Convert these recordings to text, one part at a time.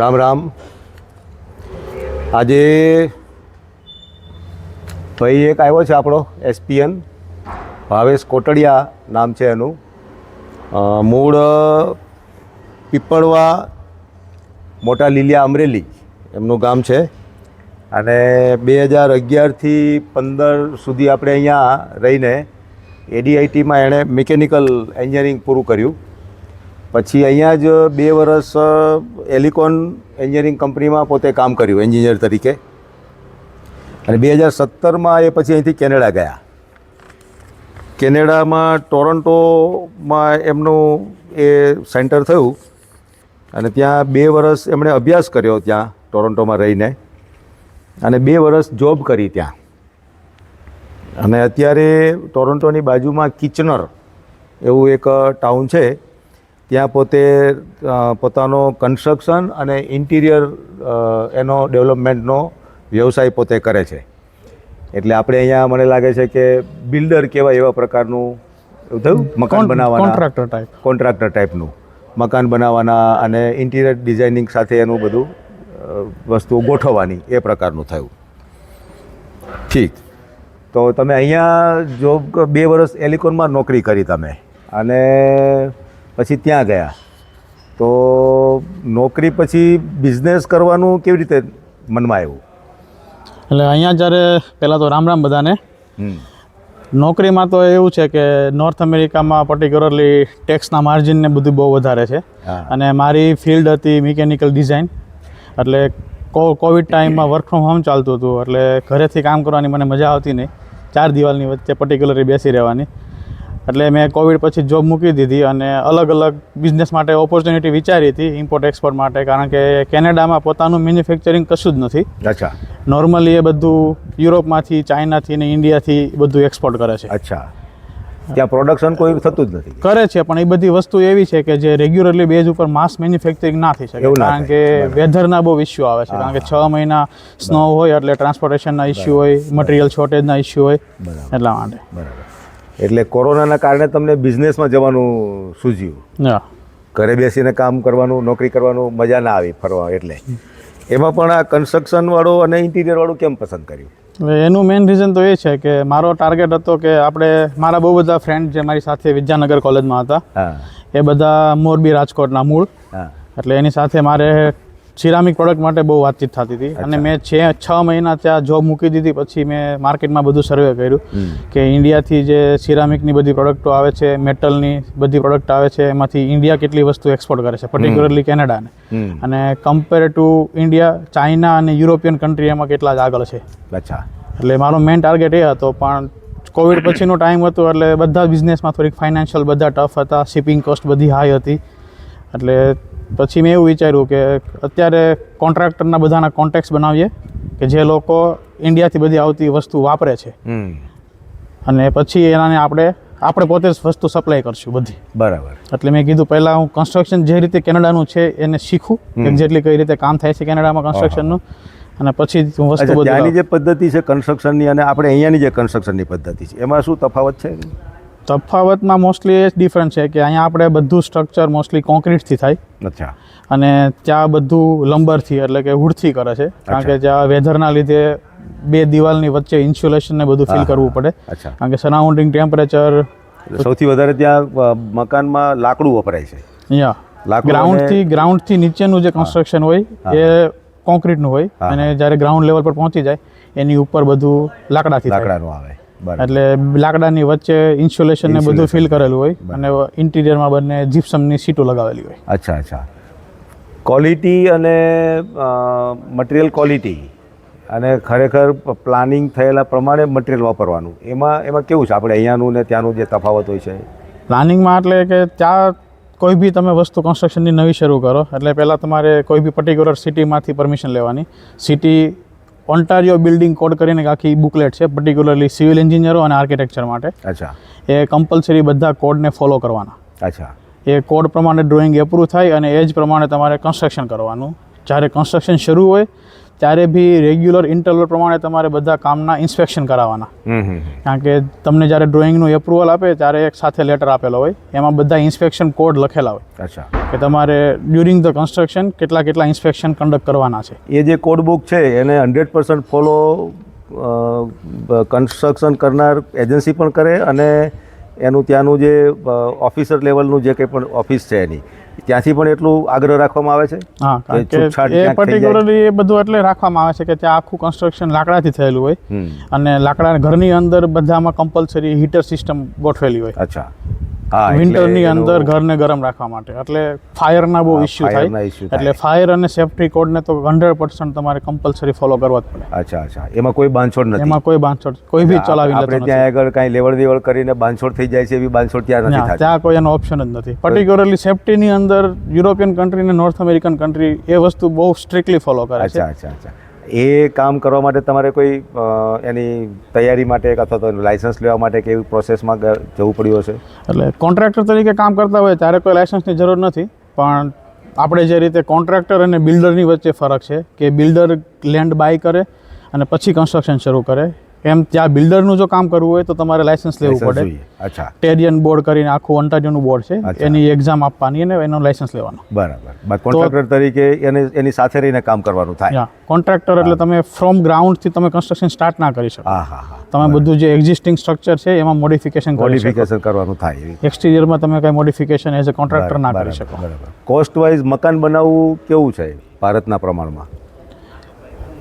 રામ રામ. આજે ભાઈ એક આવ્યો છે આપણો એસપીએન ભાવેશ કોટડિયા નામ છે એનું. મૂળ પીપળવા, મોટા લીલિયા અમરેલી એમનું ગામ છે. અને બે હજાર અગિયારથી પંદર સુધી આપણે અહીંયા રહીને એડીઆઈટીમાં એણે મિકેનિકલ એન્જિનિયરિંગ પૂરું કર્યું. પછી અહીંયા જ બે વર્ષ એલિકોન એન્જિનિયરિંગ કંપનીમાં પોતે કામ કર્યું એન્જિનિયર તરીકે. અને બે હજાર સત્તરમાં એ પછી અહીંથી કેનેડા ગયા. કેનેડામાં ટોરન્ટોમાં એમનું એ સેન્ટર થયું. અને ત્યાં બે વર્ષ એમણે અભ્યાસ કર્યો ત્યાં, ટોરન્ટોમાં રહીને. અને બે વર્ષ જોબ કરી ત્યાં. અને અત્યારે ટોરન્ટોની બાજુમાં કિચનર એવું એક ટાઉન છે. ત્યાં પોતે પોતાનો કન્સ્ટ્રક્શન અને ઇન્ટિરિયર એનો ડેવલપમેન્ટનો વ્યવસાય પોતે કરે છે. એટલે આપણે અહીંયા મને લાગે છે કે બિલ્ડર કેવા એવા પ્રકારનું એવું થયું? મકાન બનાવવાના? કોન્ટ્રાક્ટર ટાઈપ કોન્ટ્રાક્ટર ટાઈપનું મકાન બનાવવાના અને ઇન્ટિરિયર ડિઝાઇનિંગ સાથે એનું બધું વસ્તુઓ ગોઠવવાની એ પ્રકારનું થયું. ઠીક. તો તમે અહીંયા જોબ બે વર્ષ એલિકોનમાં નોકરી કરી તમે. અને પછી ત્યાં ગયા. તો નોકરી પછી બિઝનેસ કરવાનું કેવી રીતે મનમાં આવ્યું? એટલે અહીંયા જ્યારે પહેલાં તો રામ રામ બધાને. નોકરીમાં તો એવું છે કે નોર્થ અમેરિકામાં પર્ટિક્યુલરલી ટેક્સના માર્જિન ને બધું બહુ વધારે છે. અને મારી ફિલ્ડ હતી મિકેનિકલ ડિઝાઇન એટલે કો કોવિડ ટાઈમમાં વર્ક ફ્રોમ હોમ ચાલતું હતું. એટલે ઘરેથી કામ કરવાની મને મજા આવતી નહીં. ચાર દિવાલની વચ્ચે પર્ટિક્યુલરલી બેસી રહેવાની. એટલે મેં કોવિડ પછી જોબ મૂકી દીધી અને અલગ અલગ બિઝનેસ માટે ઓપોર્ચ્યુનિટી વિચારી હતી ઇમ્પોર્ટ એક્સપોર્ટ માટે કારણ કે કેનેડામાં પોતાનું મેન્યુફેક્ચરિંગ કશું જ નથી. અચ્છા. નોર્મલી એ બધું યુરોપમાંથી ચાઇનાથી ને ઇન્ડિયાથી બધું એક્સપોર્ટ કરે છે. અચ્છા. ત્યાં પ્રોડક્શન કોઈ થતું જ નથી. કરે છે પણ એ બધી વસ્તુ એવી છે કે જે રેગ્યુલરલી બેઝ ઉપર માસ મેન્યુફેક્ચરિંગ ના થઈ શકે. એવું કારણ કે વેધરના બહુ ઇસ્યુ આવે છે. કારણ કે છ મહિના સ્નો હોય એટલે ટ્રાન્સપોર્ટેશનના ઇસ્યુ હોય મટીરિયલ શોર્ટેજના ઇસ્યુ હોય એટલા માટે. બરાબર. એટલે કોરોનાના કારણે તમને બિઝનેસમાં જવાનું સૂઝ્યું. ઘરે બેસીને કામ કરવાનું નોકરી કરવાનું મજા ના આવી ફરવા એટલે. એમાં પણ આ કન્સ્ટ્રક્શન વાળું અને ઇન્ટિરિયર વાળું કેમ પસંદ કર્યું? એનું મેઇન રીઝન તો એ છે કે મારો ટાર્ગેટ હતો કે આપણે મારા બહુ બધા ફ્રેન્ડ જે મારી સાથે વિદ્યાનગર કોલેજમાં હતા એ બધા મોરબી રાજકોટના મૂળ. એટલે એની સાથે મારે સિરામિક પ્રોડક્ટ માટે બહુ વાતચીત થતી હતી. અને મેં છે છ મહિના ત્યાં જોબ મૂકી દીધી પછી મેં માર્કેટમાં બધું સર્વે કર્યું કે ઇન્ડિયાથી જે સિરામિકની બધી પ્રોડક્ટો આવે છે મેટલની બધી પ્રોડક્ટ આવે છે એમાંથી ઇન્ડિયા કેટલી વસ્તુ એક્સપોર્ટ કરે છે પર્ટિક્યુલરલી કેનેડાને. અને કમ્પેર ટુ ઇન્ડિયા ચાઇના અને યુરોપિયન કન્ટ્રી એમાં કેટલા જ આગળ છે. અચ્છા. એટલે મારો મેઇન ટાર્ગેટ એ હતો પણ કોવિડ પછીનો ટાઈમ હતો એટલે બધા બિઝનેસમાં થોડીક ફાઇનાન્શિયલ બધા ટફ હતા શિપિંગ કોસ્ટ બધી હાઈ હતી. એટલે પછી મેં એવું વિચાર્યું કે અત્યારે કોન્ટ્રાક્ટરના બધાના કોન્ટેક્ટ બનાવીએ કે જે લોકો ઇન્ડિયાથી બધી આવતી વસ્તુ વાપરે છે. અને પછી એનાને આપણે આપણે પોતે જ વસ્તુ સપ્લાય કરશું બધી. બરાબર. એટલે મેં કીધું પહેલાં હું કન્સ્ટ્રક્શન જે રીતે કેનેડાનું છે એને શીખું એક્ઝેક્ટલી કઈ રીતે કામ થાય છે કેનેડામાં કન્સ્ટ્રક્શનનું અને પછી હું વસ્તુ ત્યાંની જે પદ્ધતિ છે કન્સ્ટ્રક્શનની અને આપણે અહીંયાની જે કન્સ્ટ્રક્શનની પદ્ધતિ છે એમાં શું તફાવત છે? તફાવતમાં મોસ્ટલી એ જ ડિફરન્સ છે કે અહીંયા આપણે બધું સ્ટ્રક્ચર મોસ્ટલી કોન્ક્રીટથી થાય. અચ્છા. અને ત્યાં બધું લંબરથી એટલે કે હુડથી કરે છે. કારણ કે ત્યાં વેધરના લીધે બે દિવાલની વચ્ચે ઇન્સ્યુલેશન ને બધું ફિલ કરવું પડે. કારણ કે સરાઉન્ડિંગ ટેમ્પરેચર સૌથી વધારે ત્યાં મકાનમાં લાકડું વપરાય છે. ગ્રાઉન્ડથી ગ્રાઉન્ડથી નીચેનું જે કન્સ્ટ્રક્શન હોય એ કોન્ક્રીટનું હોય. અને જ્યારે ગ્રાઉન્ડ લેવલ પર પહોંચી જાય એની ઉપર બધું લાકડાથી લાકડાનું આવે. એટલે લાકડાની વચ્ચે ઇન્સ્યુલેશન ને બધું ફિલ કરેલું હોય અને ઇન્ટિરિયરમાં બંને જીપ્સમની સીટો લગાવેલી હોય. અચ્છા અચ્છા. ક્વોલિટી અને મટીરિયલ ક્વોલિટી અને ખરેખર પ્લાનિંગ થયેલા પ્રમાણે મટીરિયલ વાપરવાનું. એમાં એમાં કેવું છે? આપણે અહીંયાનું ને ત્યાંનું જે તફાવત હોય છે? પ્લાનિંગમાં એટલે કે ત્યાં કોઈ બી તમે વસ્તુ કન્સ્ટ્રક્શનની નવી શરૂ કરો એટલે પહેલાં તમારે કોઈ બી પર્ટિક્યુલર સિટીમાંથી પરમિશન લેવાની. સિટી ઓન્ટારિયો બિલ્ડિંગ કોડ કરીને આખી બુકલેટ છે પર્ટિક્યુલરલી સિવિલ એન્જિનિયરો અને આર્કિટેક્ચર માટે. અચ્છા. એ કમ્પલસરી બધા કોડને ફોલો કરવાના. અચ્છા. એ કોડ પ્રમાણે ડ્રોઈંગ એપ્રૂવ થાય અને એ જ પ્રમાણે તમારે કન્સ્ટ્રક્શન કરવાનું. જ્યારે કન્સ્ટ્રક્શન શરૂ હોય ત્યારે બી રેગ્યુલર ઇન્ટરવલ પ્રમાણે તમારે બધા કામના ઇન્સ્પેક્શન કરાવવાના. કારણ કે તમને જ્યારે ડ્રોઈંગનું એપ્રુવલ આપે ત્યારે એક સાથે લેટર આપેલો હોય. એમાં બધા ઇન્સ્પેક્શન કોડ લખેલા હોય. અચ્છા. કે તમારે ડ્યુરિંગ ધ કન્સ્ટ્રક્શન કેટલા કેટલા ઇન્સ્પેક્શન કન્ડક્ટ કરવાના છે. એ જે કોડ બુક છે એને હંડ્રેડ પર્સન્ટ ફોલો કન્સ્ટ્રક્શન કરનાર એજન્સી પણ કરે અને એનું ત્યાંનું જે ઓફિસર લેવલનું જે કંઈ પણ ઓફિસ છે એની. ત્યાંથી પણ એટલું આગ્રહ રાખવામાં આવે છે હા છૂટછાટ એ પર્ટિક્યુલરલી એ બધું એટલે રાખવામાં આવે છે કે ત્યાં આખું કન્સ્ટ્રક્શન લાકડાથી થયેલું હોય અને લાકડા ઘરની અંદર બધામાં કમ્પલસરી હીટર સિસ્ટમ ગોઠવેલી હોય. અચ્છા. વિન્ટરની અંદર ઘરને ગરમ રાખવા માટે. એટલે ફાયરના બહુ ઇસ્યુ થાય. એટલે ફાયર અને સેફ્ટી કોડને તો હંડ્રેડ પર્સન્ટ તમારે કમ્પલસરી ફોલો કરવા જ પડે. અચ્છા અચ્છા. એમાં કોઈ બાંધછોડ નથી. એમાં કોઈ બાંધછોડ કોઈ બી ચલાવી આપણે ત્યાં આગળ કાંઈ લેવડ દેવડ કરીને બાંધછોડ થઈ જાય છે એવી બાંધછોડ ત્યાં નથી થતી. ત્યાં કોઈ એનો ઓપ્શન જ નથી. પર્ટિક્યુલરલી સેફ્ટીની અંદર યુરોપિયન કન્ટ્રી ને નોર્થ અમેરિકન કન્ટ્રી એ વસ્તુ બહુ સ્ટ્રિક્ટલી ફોલો કરે છે. અચ્છા અચ્છા અચ્છા. એ કામ કરવા માટે તમારે કોઈ એની તૈયારી માટે અથવા તો લાઇસન્સ લેવા માટે કે એવી પ્રોસેસમાં જવું પડ્યું હશે? એટલે કોન્ટ્રાક્ટર તરીકે કામ કરતા હોય ત્યારે કોઈ લાઇસન્સની જરૂર નથી. પણ આપણે જે રીતે કોન્ટ્રાક્ટર અને બિલ્ડરની વચ્ચે ફરક છે કે બિલ્ડર લેન્ડ બાય કરે અને પછી કન્સ્ટ્રક્શન શરૂ કરે. એમ ત્યાં બિલ્ડરનું જો કામ કરવું હોય તો તમારે લાયસન્સ લેવું પડે. અચ્છા. ટેરિયન બોર્ડ કરીને આખું ઓન્ટારિયોનું બોર્ડ છે. એની એક્ઝામ આપવાની અને એનો લાયસન્સ લેવાનો. બરાબર. કોન્ટ્રાક્ટર તરીકે એને એની સાથે રહીને કામ કરવાનું થાય. કોન્ટ્રાક્ટર એટલે તમે ફ્રોમ ગ્રાઉન્ડથી તમે કન્સ્ટ્રક્શન સ્ટાર્ટ ના કરી શકો. તમે બધું જે એક્ઝિસ્ટિંગ સ્ટ્રક્ચર છે એમાં મોડિફિકેશન મોડિફિકેશન કરવાનું થાય. એક્સટીરિયરમાં એક્સટિરિયરમાં તમે કઈ મોડિફિકેશન એઝ અ કોન્ટ્રાક્ટર ના કરી શકો. બરાબર. કોસ્ટ વાઇઝ મકાન બનાવવું કેવું છે? ભારતના પ્રમાણમાં.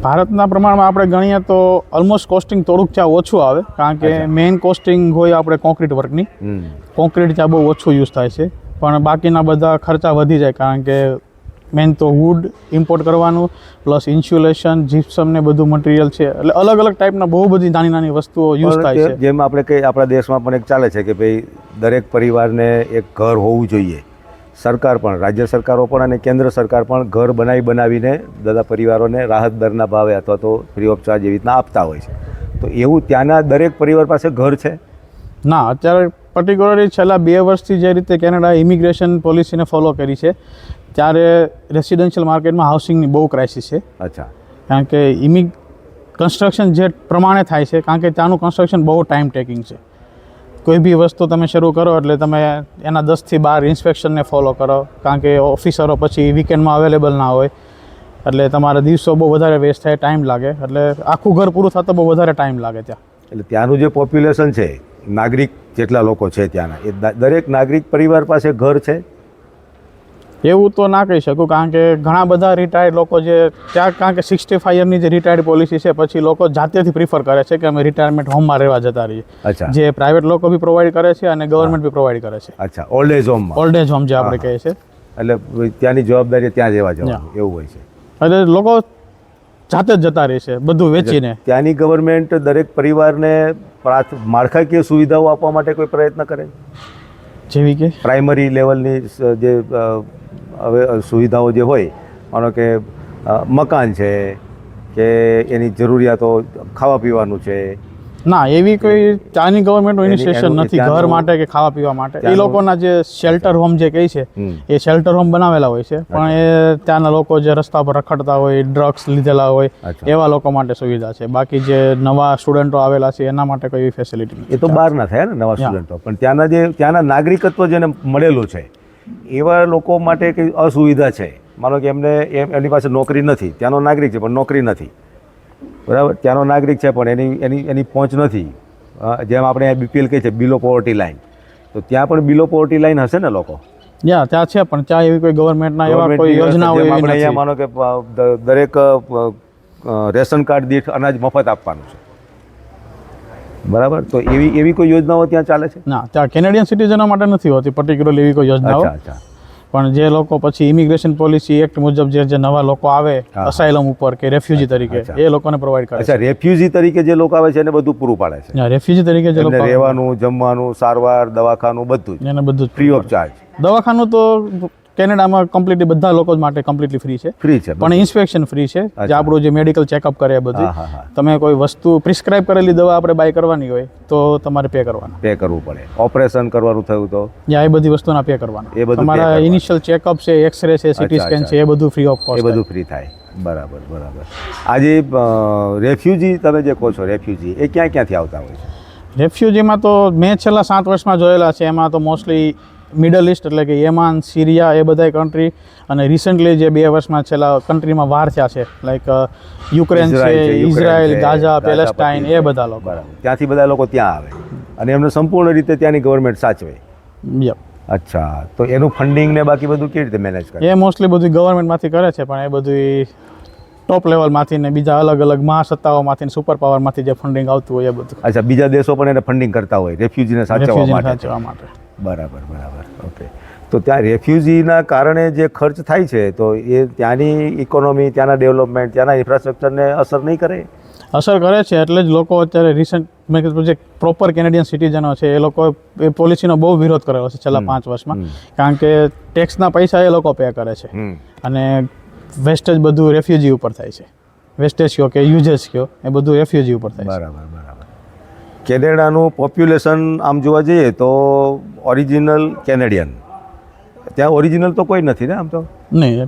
ભારતના પ્રમાણમાં આપણે ગણીએ તો ઓલમોસ્ટ કોસ્ટિંગ થોડુંક ત્યાં ઓછું આવે કારણ કે મેઇન કોસ્ટિંગ હોય આપણે કોન્ક્રીટ વર્કની કોન્ક્રીટ ત્યાં બહુ ઓછું યુઝ થાય છે પણ બાકીના બધા ખર્ચા વધી જાય કારણ કે મેઇન તો વુડ ઇમ્પોર્ટ કરવાનું પ્લસ ઇન્સ્યુલેશન જીપ્સમ ને બધું મટીરિયલ છે એટલે અલગ અલગ ટાઈપના બહુ બધી નાની નાની વસ્તુઓ યુઝ થાય છે. જેમ આપણે કે આપણા દેશમાં પણ એક ચાલે છે કે ભાઈ દરેક પરિવારને એક ઘર હોવું જોઈએ. સરકાર પણ રાજ્ય સરકારો પણ અને કેન્દ્ર સરકાર પણ ઘર બનાવી બનાવીને દાદા પરિવારોને રાહત દરના ભાવે અથવા તો ફ્રી ઓફ ચાર્જ એવી રીતના આપતા હોય છે. તો એવું ત્યાંના દરેક પરિવાર પાસે ઘર છે? ના અત્યારે પર્ટિક્યુલરલી છેલ્લા બે વર્ષથી જે રીતે કેનેડા ઇમિગ્રેશન પોલિસીને ફોલો કરી છે ત્યારે રેસિડેન્શિયલ માર્કેટમાં હાઉસિંગની બહુ ક્રાઇસિસ છે. અચ્છા. કારણ કે ઇમિ કન્સ્ટ્રક્શન જે પ્રમાણે થાય છે કારણ કે ત્યાંનું કન્સ્ટ્રક્શન બહુ ટાઈમ ટેકિંગ છે. કોઈ બી વસ્તુ તમે શરૂ કરો એટલે તમે એના દસથી બાર ઇન્સ્પેક્શનને ફોલો કરો. કારણ કે ઓફિસરો પછી વીકેન્ડમાં અવેલેબલ ના હોય. એટલે તમારા દિવસો બહુ વધારે વેસ્ટ થાય ટાઈમ લાગે. એટલે આખું ઘર પૂરું થતાં બહુ વધારે ટાઈમ લાગે ત્યાં. એટલે ત્યાંનું જે પોપ્યુલેશન છે, નાગરિક જેટલા લોકો છે ત્યાંના, એ દરેક નાગરિક પરિવાર પાસે ઘર છે? એવું તો ના કહી શકું કારણ કે ઘણા બધા રિટાયર્ડ લોકો જે ત્યાં કારણ કે સિક્સટી ફાઈવની જે રિટાયર્ડ પોલિસી છે પછી લોકો જાતેથી પ્રિફર કરે છે કે અમે રિટાયરમેન્ટ હોમમાં રહેવા જતા રહીએ. જે પ્રાઇવેટ લોકો બી પ્રોવાઈડ કરે છે અને ગવર્મેન્ટ બી પ્રોવાઈડ કરે છે. અચ્છા old age home old age home જે આપણે કહીએ છીએ. એટલે ત્યાંની જવાબદારી ત્યાં રહેવા જવાનું એવું હોય છે. એટલે લોકો જાતે જ જતા રહે છે બધું વેચીને. ત્યાંની ગવર્મેન્ટ દરેક પરિવારને માળખાકીય સુવિધાઓ આપવા માટે કોઈ પ્રયત્ન કરે? જેવી કે? પ્રાઇમરી લેવલની જે હવે સુવિધાઓ જે હોય માનો કે મકાન છે કે એની જરૂરિયાતો ખાવા પીવાનું છે. ના એવી કોઈ ત્યાંની ગવર્મેન્ટનું એની- ઇનિશિયેશન નથી ઘર માટે કે ખાવા પીવા માટે. એ લોકોના જે શેલ્ટર હોમ જે કહે છે એ શેલ્ટર હોમ બનાવેલા હોય છે. પણ એ ત્યાંના લોકો જે રસ્તા પર રખડતા હોય ડ્રગ્સ લીધેલા હોય એવા લોકો માટે સુવિધા છે. બાકી જે નવા સ્ટુડન્ટો આવેલા છે એના માટે કોઈ ફેસિલિટી એ તો બહારના થયા ને નવા સ્ટુડન્ટો પણ ત્યાંના જે ત્યાંના નાગરિકત્વ જેને મળેલું છે એવા લોકો માટે કંઈ અસુવિધા છે. માનો કે એમને એમ એમની પાસે નોકરી નથી. ત્યાંનો નાગરિક છે પણ નોકરી નથી. બરાબર? ત્યાંનો નાગરિક છે પણ એની એની એની પહોંચ નથી. જેમ આપણે બીપીએલ કહે છે બિલો પોવર્ટી લાઇન તો ત્યાં પણ બિલો પોવર્ટી લાઇન હશે ને લોકો? ત્યાં ત્યાં છે પણ ત્યાં એવી કોઈ ગવર્મેન્ટના એવા કોઈ યોજના હોય આપણે અહીંયા માનો કે દરેક રેશન કાર્ડ દીઠ અનાજ મફત આપવાનું છે. બરાબર? તો એવી એવી કોઈ યોજનાઓ ત્યાં ચાલે છે? ના ત્યાં કેનેડિયન સિટીઝનો માટે નથી હોતી પર્ટિક્યુલર એવી કોઈ યોજનાઓ. પણ જે લોકો પછી ઇમિગ્રેશન પોલિસી એક્ટ મુજબ જે જે નવા લોકો આવે અસાઇલમ ઉપર કે રેફ્યુજી તરીકે એ લોકોને પ્રોવાઈડ કરે છે. રેફ્યુજી તરીકે જે લોકો આવે છે એને બધું પૂરું પાડે છે. રેફ્યુજી તરીકે જે લોકો રહેવાનું જમવાનું સારવાર દવાખાનું બધું જ. એને બધું ફ્રી ઓફ ચાર્જ દવાખાનું તો કેનેડામાં કમ્પ્લીટલી બધા લોકો માટે કમ્પ્લીટલી ફ્રી છે. ફ્રી છે પણ ઇન્સ્પેક્શન ફ્રી છે. જે આપણું જે મેડિકલ ચેકઅપ કરે એ બધું તમે કોઈ વસ્તુ પ્રિસ્ક્રાઇબ કરેલી દવા આપણે બાય કરવાની હોય તો તમારે પે કરવાનું. પે કરવું પડે. ઓપરેશન કરવાનું થયું તો? યા એ બધી વસ્તુના પે કરવાનું. એ બધું તમારા ઇનિશિયલ ચેકઅપ છે એક્સરે છે સિટી સ્કેન છે એ બધું ફ્રી ઓફ એ બધું ફ્રી થાય. બરાબર બરાબર. આજે રેફ્યુજી તમે જે કહો છો રેફ્યુજી એ ક્યાં ક્યાંથી આવતા હોય છે? રેફ્યુજીમાં તો મેં છેલ્લા સાત વર્ષમાં જોયેલા છે એમાં તો મોસ્ટલી મિડલ ઇસ્ટ એટલે કે યમાન સિરિયા એ બધા કન્ટ્રી અને રિસન્ટલી જે બે વર્ષમાં છેલ્લા કન્ટ્રીમાં વાર થયા છે લાઈક યુક્રેન છે ઇઝરાયલ ગાઝા પેલેસ્ટાઇન એ બધા લોકો. ત્યાંથી બધા લોકો ત્યાં આવે. અને એમને સંપૂર્ણ રીતે ત્યાંની ગવર્મેન્ટ સાચવે. યપ અચ્છા. તો એનું ફંડિંગ ને બાકી બધું કેવી રીતે મેનેજ કરે? એ મોસ્ટલી બધું ગવર્મેન્ટમાંથી કરે છે પણ એ બધું ટોપ લેવલમાંથી ને બીજા અલગ અલગ મહાસત્તાઓમાંથી ને સુપર પાવરમાંથી જે ફંડિંગ આવતું હોય એ બધું. અચ્છા બીજા દેશો પણ એને ફંડિંગ કરતા હોય રેફ્યુજીને સાચવવા માટે. બરાબર બરાબર. ઓકે તો ત્યાં રેફ્યુજીના કારણે જે ખર્ચ થાય છે તો એ ત્યાંની ઇકોનોમી ત્યાંના ડેવલપમેન્ટ ત્યાંના ઇન્ફ્રાસ્ટ્રક્ચરને અસર નહીં કરે? અસર કરે છે એટલે જ લોકો અત્યારે રિસન્ટ મેં કીધું જે પ્રોપર કેનેડિયન સિટીઝનો છે એ લોકો એ પોલિસીનો બહુ વિરોધ કરેલો છે છેલ્લા પાંચ વર્ષમાં. કારણ કે ટેક્સના પૈસા એ લોકો પે કરે છે. અને વેસ્ટેજ બધું રેફ્યુજી ઉપર થાય છે. વેસ્ટેજ કયો કે યુઝેસ કયો એ બધું રેફ્યુજી ઉપર થાય છે. બરાબર બરાબર. કેનેડાનું પોપ્યુલેશન આમ જોવા જઈએ તો ઓરિજિનલ કેનેડિયન. ત્યાં ઓરિજિનલ તો કોઈ નથી ને આમ તો? નહીં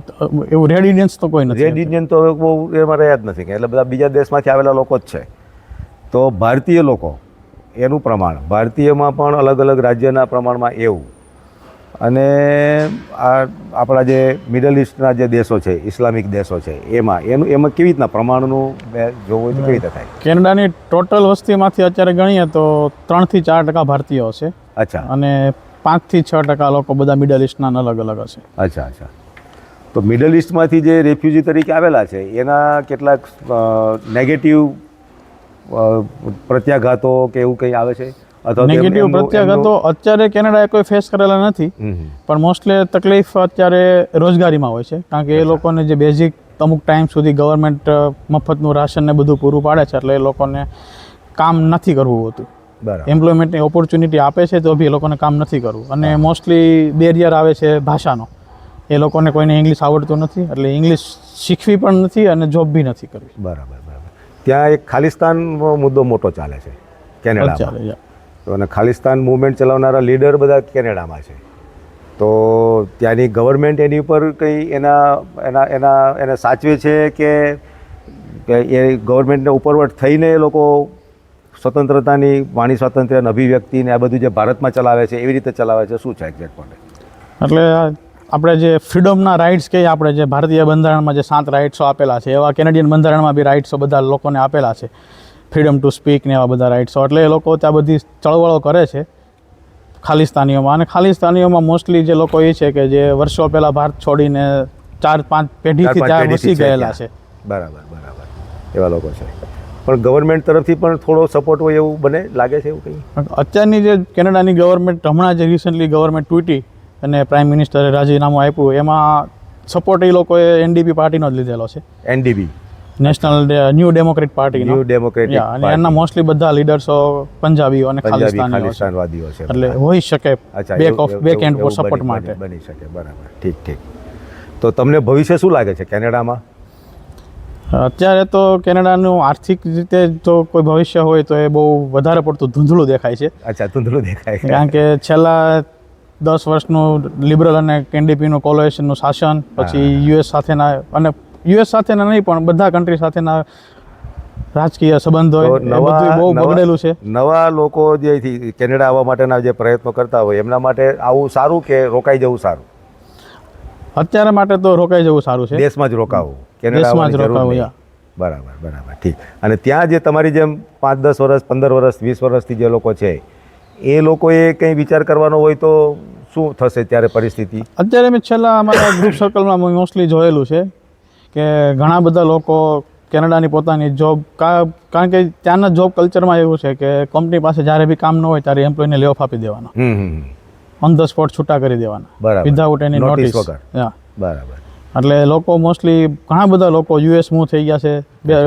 એવું રેડ ઇન્ડિયન્સ તો કોઈ નથી. રેડ ઇન્ડિયન તો બહુ એમાં રહ્યા જ નથી એટલે બધા બીજા દેશમાંથી આવેલા લોકો જ છે. તો ભારતીય લોકો એનું પ્રમાણ ભારતીયમાં પણ અલગ અલગ રાજ્યના પ્રમાણમાં એવું. અને આ આપણા જે મિડલ ઇસ્ટના જે દેશો છે ઇસ્લામિક દેશો છે એમાં એનું એમાં કેવી રીતના પ્રમાણનું જોવું હોય તો કેવી રીતે થાય? કેનેડાની ટોટલ વસ્તીમાંથી અત્યારે ગણીએ તો ત્રણથી ચાર ટકા ભારતીયો છે અચ્છા. અને પાંચથી છ ટકા લોકો બધા મિડલ ઇસ્ટના અલગ અલગ હશે. અચ્છા અચ્છા. તો મિડલ ઇસ્ટમાંથી જે રેફ્યુજી તરીકે આવેલા છે એના કેટલાક નેગેટિવ પ્રત્યાઘાતો કે એવું કંઈ આવે છે? નેગેટિવ પ્રત્યાઘાતો અત્યારે કેનેડાએ કોઈ ફેસ કરેલા નથી. પણ મોસ્ટલી તકલીફ અત્યારે રોજગારીમાં હોય છે કારણ કે એ લોકોને જે બેઝિક અમુક ટાઈમ સુધી ગવર્મેન્ટ મફતનું રાશન ને બધું પૂરું પાડે છે એટલે એ લોકોને કામ નથી કરવું હોતું. એમ્પ્લોયમેન્ટની ઓપોર્ચ્યુનિટી આપે છે તો બી એ લોકોને કામ નથી કરવું. અને મોસ્ટલી બેરિયર આવે છે ભાષાનો. એ લોકોને કોઈને ઇંગ્લિશ આવડતું નથી એટલે ઇંગ્લિશ શીખવી પણ નથી અને જોબ બી નથી કરવી. બરાબર બરાબર. ત્યાં એક ખાલિસ્તાન મુદ્દો મોટો ચાલે છે કેનેડા ચાલે છે. તો અને ખાલિસ્તાન મુવમેન્ટ ચલાવનારા લીડર બધા કેનેડામાં છે. તો ત્યાંની ગવર્મેન્ટ એની ઉપર કંઈ એના એના એના, એને સાચવે છે કે એ ગવર્મેન્ટને ઉપરવટ થઈને એ લોકો સ્વતંત્રતાની, વાણી સ્વાતંત્ર્ય અને અભિવ્યક્તિને આ બધું જે ભારતમાં ચલાવે છે, એવી રીતે ચલાવે છે, શું છે એક્ઝેક્ટ પોઈન્ટ એટલે આપણે જે ફ્રીડમના રાઇટ્સ કહીએ આપણે જે ભારતીય બંધારણમાં જે સાત રાઇટ્સો આપેલા છે, એવા કેનેડિયન બંધારણમાં બી રાઇટ્સો બધા લોકોને આપેલા છે. ફ્રીડમ ટુ સ્પીક ને એવા બધા રાઇટ્સો એટલે એ લોકો ત્યાં બધી ચળવળો કરે છે ખાલિસ્તાનીઓમાં. અને ખાલિસ્તાનીઓમાં મોસ્ટલી જે લોકો એ છે કે જે વર્ષો પહેલાં ભારત છોડીને ચાર પાંચ પેઢીથી ત્યાં વસી ગયેલા છે. બરાબર બરાબર. એવા લોકો છે. પણ ગવર્મેન્ટ તરફથી પણ થોડો સપોર્ટ હોય એવું બને? લાગે છે એવું કંઈ? અત્યારની જે કેનેડાની ગવર્મેન્ટ હમણાં જે રિસન્ટલી ગવર્મેન્ટ તૂટી અને પ્રાઇમ મિનિસ્ટરે રાજીનામું આપ્યું એમાં સપોર્ટ એ લોકોએ એનડીપી પાર્ટીનો જ લીધેલો છે. NDP national new democrat party new democratic અને એના મોસ્ટલી બધા લીડર્સો પંજાબીઓ અને ખાલિસ્તાનીઓ છે. ખાલિસ્તાનવાદીઓ છે એટલે હોઈ શકે back of back end for support માટે. બની શકે બરાબર. ઠીક ઠીક. તો તમને ભવિષ્ય શું લાગે છે કેનેડામાં? અત્યારે તો કેનેડાનું આર્થિક રીતે જો કોઈ ભવિષ્ય હોય તો એ બહુ વધારે પડતું ધૂંધળું દેખાય છે. અચ્છા ધૂંધળું દેખાય છે. કારણ કે છેલ્લા દસ વર્ષનું લિબરલ અને કેન્ડીપીનું કોલોએશનનું શાસન પછી યુએસ સાથેના અને યુએસ સાથેના નહીં પણ બધા કન્ટ્રી સાથેના રાજકીય સંબંધો હોય નવા બહુ બગડેલું છે. નવા લોકો જે કેનેડા આવવા માટેના જે પ્રયત્નો કરતા હોય એમના માટે આવું સારું કે રોકાઈ જવું સારું? અત્યારે માટે તો રોકાઈ જવું સારું છે. દેશમાં જ રોકાવું. કેનેડામાં જ રોકાવું, બરાબર બરાબર ઠીક. અને ત્યાં જે તમારી જેમ પાંચ દસ વર્ષ પંદર વર્ષ વીસ વર્ષથી જે લોકો છે એ લોકોએ કંઈ વિચાર કરવાનો હોય તો શું થશે ત્યારે પરિસ્થિતિ? અત્યારે મેં છેલ્લા અમારા ગ્રુપ સર્કલમાં મોસ્ટલી જોયેલું છે. કે ઘણા બધા લોકો કેનેડાની પોતાની જોબ કારણ કે ત્યાંના જોબ કલ્ચરમાં એવું છે કે કંપની પાસે જ્યારે બી કામ ન હોય ત્યારે એમ્પ્લોયને લેઓફ આપી દેવાના. ઓન ધ સ્પોટ છૂટા કરી દેવાના. વિધાઉટ એની નોટિસ બરાબર. એટલે લોકો મોસ્ટલી ઘણા બધા લોકો યુએસ મૂવ થઈ ગયા છે બે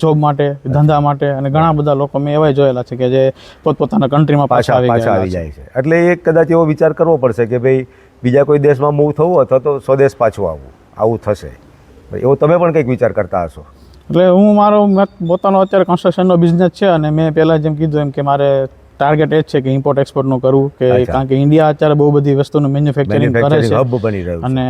જોબ માટે ધંધા માટે અને ઘણા બધા લોકો મેં એવાય જોયેલા છે કે જે પોતપોતાના કન્ટ્રીમાં પાછા પાછા આવી જાય છે. એટલે એ કદાચ એવો વિચાર કરવો પડશે કે ભાઈ બીજા કોઈ દેશમાં મૂવ થવું અથવા તો સ્વદેશ પાછું આવવું. આવું થશે. એવો તમે પણ કંઈક વિચાર કરતા હશો? એટલે હું મારો પોતાનો અત્યારે કન્સ્ટ્રક્શનનો બિઝનેસ છે અને મેં પહેલાં જેમ કીધું એમ કે મારે ટાર્ગેટ એ જ છે કે ઇમ્પોર્ટ એક્સપોર્ટનું કરવું કે કારણ કે ઇન્ડિયા અત્યારે બહુ બધી વસ્તુનું મેન્યુફેક્ચરિંગ કરે છે. હબ બની રહ્યું અને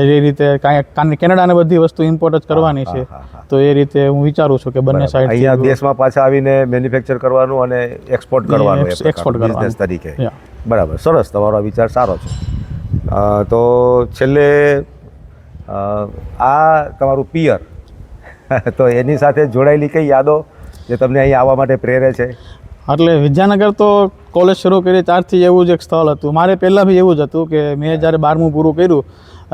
એ રીતે કાંઈ કેનેડાને બધી વસ્તુ ઇમ્પોર્ટ જ કરવાની છે. તો એ રીતે હું વિચારું છું કે બંને સાઈડ અહીંયા દેશમાં પાછા આવીને મેન્યુફેક્ચર કરવાનું અને એક્સપોર્ટ કરવાનું એક્સપોર્ટ. બિઝનેસ તરીકે. બરાબર. સરસ. તમારો વિચાર સારો છે. તો છેલ્લે આ તમારું પિયર. તો એની સાથે જોડાયેલી કઈ યાદો જે તમને અહીં આવવા માટે પ્રેરે છે? એટલે વિદ્યાનગર તો કોલેજ શરૂ કરી ત્યારથી એવું જ એક સ્થળ હતું. મારે પહેલાં બી એવું જ હતું કે મેં જ્યારે બારમું પૂરું કર્યું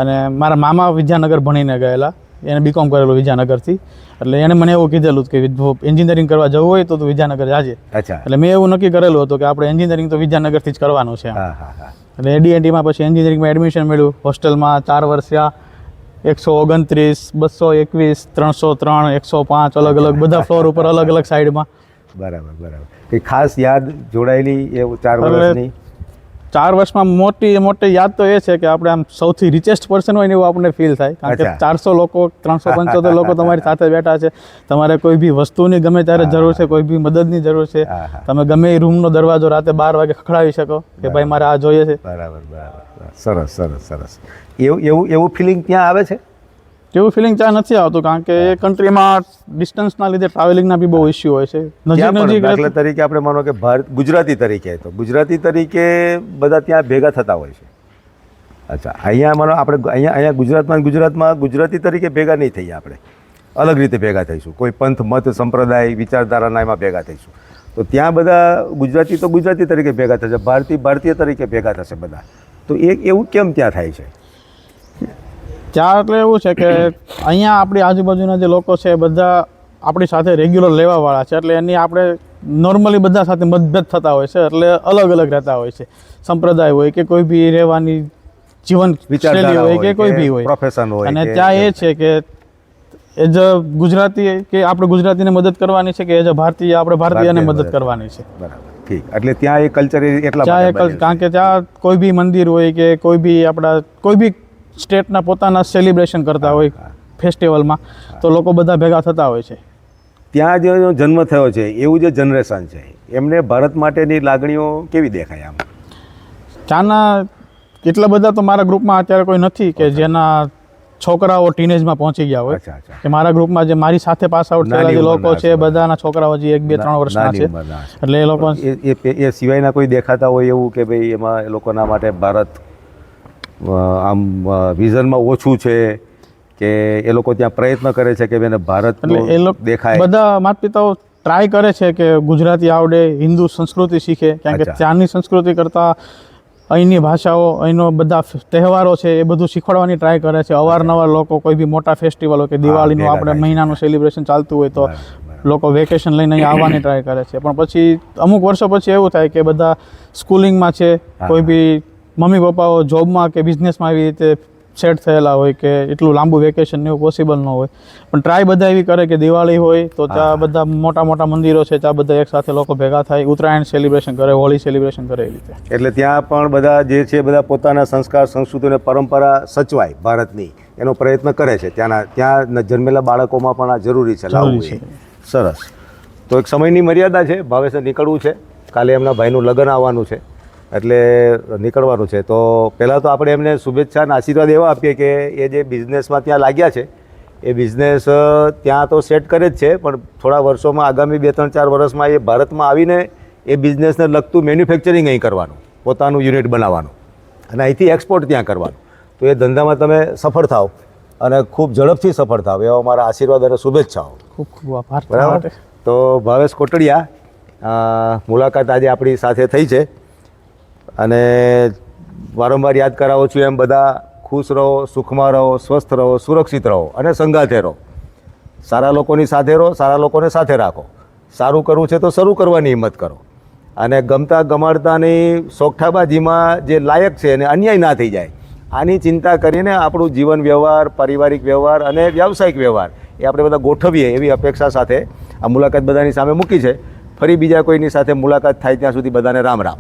અને મારા મામા વિદ્યાનગર ભણીને ગયેલા. એને બીકોમ કરેલું વિદ્યાનગરથી. એટલે એણે મને એવું કીધેલું કે એન્જિનિયરિંગ કરવા જવું હોય તો તું વિદ્યાનગર જાજે. એટલે મેં એવું નક્કી કરેલું હતું કે આપણે એન્જિનિયરિંગ તો વિદ્યાનગરથી જ કરવાનું છે એટલે એડીએનટીમાં પછી એન્જિનિયરિંગમાં એડમિશન મળ્યું. હોસ્ટેલમાં ચાર વર્ષ થયા. એકસો ઓગણત્રીસ બસો એકવીસ ત્રણસો ત્રણ એકસો પાંચ અલગ અલગ બધા ફ્લોર ઉપર અલગ અલગ સાઈડમાં બરાબર બરાબર. કઈ ખાસ યાદ જોડાયેલી એ ચાર વર્ષની? ચાર વર્ષમાં મોટી મોટી યાદ તો એ છે કે આપણે આમ સૌથી રિચેસ્ટ પર્સન હોય ને એવું આપણને ફીલ થાય. કારણ કે ચારસો લોકો ત્રણસો પંચોતેર લોકો તમારી સાથે બેઠા છે. તમારે કોઈ બી વસ્તુની ગમે ત્યારે જરૂર છે કોઈ બી મદદની જરૂર છે. તમે ગમે એ રૂમનો દરવાજો રાતે બાર વાગે ખખડાવી શકો કે ભાઈ મારે આ જોઈએ છે. બરાબર બરાબર. સરસ સરસ સરસ. એવું એવું એવું ફિલિંગ ત્યાં આવે છે? તેવું ફિલિંગ ત્યાં નથી આવતું કારણ કે એ કન્ટ્રીમાં ડિસ્ટન્સના લીધે ટ્રાવેલિંગના બી બહુ ઇસ્યુ હોય છે. દાખલા તરીકે આપણે માનો કે ભારત ગુજરાતી તરીકે તો ગુજરાતી તરીકે બધા ત્યાં ભેગા થતા હોય છે. અચ્છા અહીંયા માનો આપણે અહીંયા અહીંયા ગુજરાતમાં ગુજરાતમાં ગુજરાતી તરીકે ભેગા નહીં થઈએ આપણે. અલગ રીતે ભેગા થઈશું. કોઈ પંથ મત સંપ્રદાય વિચારધારાના એમાં ભેગા થઈશું. તો ત્યાં બધા ગુજરાતી તો ગુજરાતી તરીકે ભેગા થશે ભારતીય ભારતીય તરીકે ભેગા થશે બધા. તો એ એવું કેમ ત્યાં થાય છે? ત્યાં એટલે એવું છે કે અહીંયા આપણી આજુબાજુના જે લોકો છે એ બધા આપણી સાથે રેગ્યુલર લેવાવાળા છે. એટલે એની આપણે નોર્મલી બધા સાથે મતભેદ થતા હોય છે. એટલે અલગ અલગ રહેતા હોય છે. સંપ્રદાય હોય કે કોઈ બી રહેવાની જીવન શૈલી હોય કે કોઈ બી હોય. પ્રોફેશન હોય અને ત્યાં એ છે કે એઝ અ ગુજરાતી કે આપણે ગુજરાતીને મદદ કરવાની છે કે એઝ અ ભારતીય આપણે ભારતીયને મદદ કરવાની છે. બરાબર. ઠીક. એટલે ત્યાં એ કલ્ચર એટલા ત્યાં કારણ કે ત્યાં કોઈ બી મંદિર હોય કે કોઈ બી આપણા કોઈ બી સ્ટેટના પોતાના સેલિબ્રેશન કરતા હોય ફેસ્ટિવલમાં તો લોકો બધા ભેગા થતા હોય છે. ત્યાં જે જન્મ થયો છે એવું જે જનરેશન છે એમને ભારત માટેની લાગણીઓ કેવી દેખાય આમ? ત્યાંના એટલા બધા તો મારા ગ્રુપમાં અત્યારે કોઈ નથી કે જેના છોકરાઓ ટીનેજમાં પહોંચી ગયા હોય. કે મારા ગ્રુપમાં જે મારી સાથે પાસ આઉટ થયેલા જે લોકો છે. બધાના છોકરાઓ જે એક બે ત્રણ વર્ષના છે. એટલે એ લોકો એ સિવાયના કોઈ દેખાતા હોય એવું કે ભાઈ એમાં એ લોકોના માટે ભારત આમ વિઝનમાં ઓછું છે કે એ લોકો ત્યાં પ્રયત્ન કરે છે કે એને ભારત એટલે એ લોકો દેખાય. બધા માતા પિતાઓ ટ્રાય કરે છે કે ગુજરાતી આવડે હિન્દુ સંસ્કૃતિ શીખે કારણ કે. ત્યાંની સંસ્કૃતિ કરતાં અહીંની ભાષાઓ અહીંનો બધા તહેવારો છે એ બધું શીખવાડવાની ટ્રાય કરે છે. અવારનવાર લોકો કોઈ બી મોટા ફેસ્ટિવલો કે દિવાળીનું આપણે મહિનાનું સેલિબ્રેશન ચાલતું હોય તો. લોકો વેકેશન લઈને અહીંયા આવવાની ટ્રાય કરે છે. પણ પછી અમુક વર્ષો પછી એવું થાય કે બધા સ્કૂલિંગમાં છે કોઈ બી મમ્મી પપ્પાઓ જોબમાં કે બિઝનેસમાં એવી રીતે સેટ થયેલા હોય કે એટલું લાંબુ વેકેશન ને એવું પોસિબલ ન હોય. પણ ટ્રાય બધા એવી કરે કે દિવાળી હોય તો ત્યાં બધા મોટા મોટા મંદિરો છે ત્યાં બધા એક સાથે લોકો ભેગા થાય ઉત્તરાયણ સેલિબ્રેશન કરે હોળી સેલિબ્રેશન કરે એવી રીતે. એટલે ત્યાં પણ બધા જે છે બધા પોતાના સંસ્કાર સંસ્કૃતિ અને પરંપરા સચવાય ભારતની. એનો પ્રયત્ન કરે છે. ત્યાંના ત્યાં જન્મેલા બાળકોમાં પણ આ જરૂરી છે લાવવું છે. સરસ. તો એક સમયની મર્યાદા છે. ભાવેશ નીકળવું છે. કાલે એમના ભાઈનું લગ્ન આવવાનું છે. એટલે નીકળવાનું છે. તો પહેલાં તો આપણે એમને શુભેચ્છા અને આશીર્વાદ એવા આપીએ કે એ જે બિઝનેસમાં ત્યાં લાગ્યા છે એ બિઝનેસ ત્યાં તો સેટ કરે જ છે પણ થોડા વર્ષોમાં આગામી બે ત્રણ ચાર વર્ષમાં એ ભારતમાં આવીને એ બિઝનેસને લગતું મેન્યુફેક્ચરિંગ અહીં કરવાનું પોતાનું યુનિટ બનાવવાનું અને અહીંથી એક્સપોર્ટ ત્યાં કરવાનું. તો એ ધંધામાં તમે સફળ થાવ અને ખૂબ ઝડપથી સફળ થાવ એવા મારા આશીર્વાદ અને શુભેચ્છાઓ. ખૂબ ખૂબ આભાર. બરાબર? તો ભાવેશ કોટડિયા મુલાકાત આજે આપણી સાથે થઈ છે. અને વારંવાર યાદ કરાવો છું એમ બધા ખુશ રહો, સુખમાં રહો, સ્વસ્થ રહો, સુરક્ષિત રહો અને સંગાથે રહો. સારા લોકોની સાથે રહો, સારા લોકોને સાથે રાખો. સારું કરવું છે તો શરૂ કરવાની હિંમત કરો. અને ગમતા ગમાડતાની સોગઠાબાજીમાં જે લાયક છે એને અન્યાય ના થઈ જાય. આની ચિંતા કરીને આપણું જીવન વ્યવહાર, પારિવારિક વ્યવહાર અને વ્યાવસાયિક વ્યવહાર એ આપણે બધા ગોઠવીએ એવી અપેક્ષા સાથે આ મુલાકાત બધાની સામે મૂકી છે. ફરી બીજા કોઈની સાથે મુલાકાત થાય ત્યાં સુધી બધાને રામ રામ.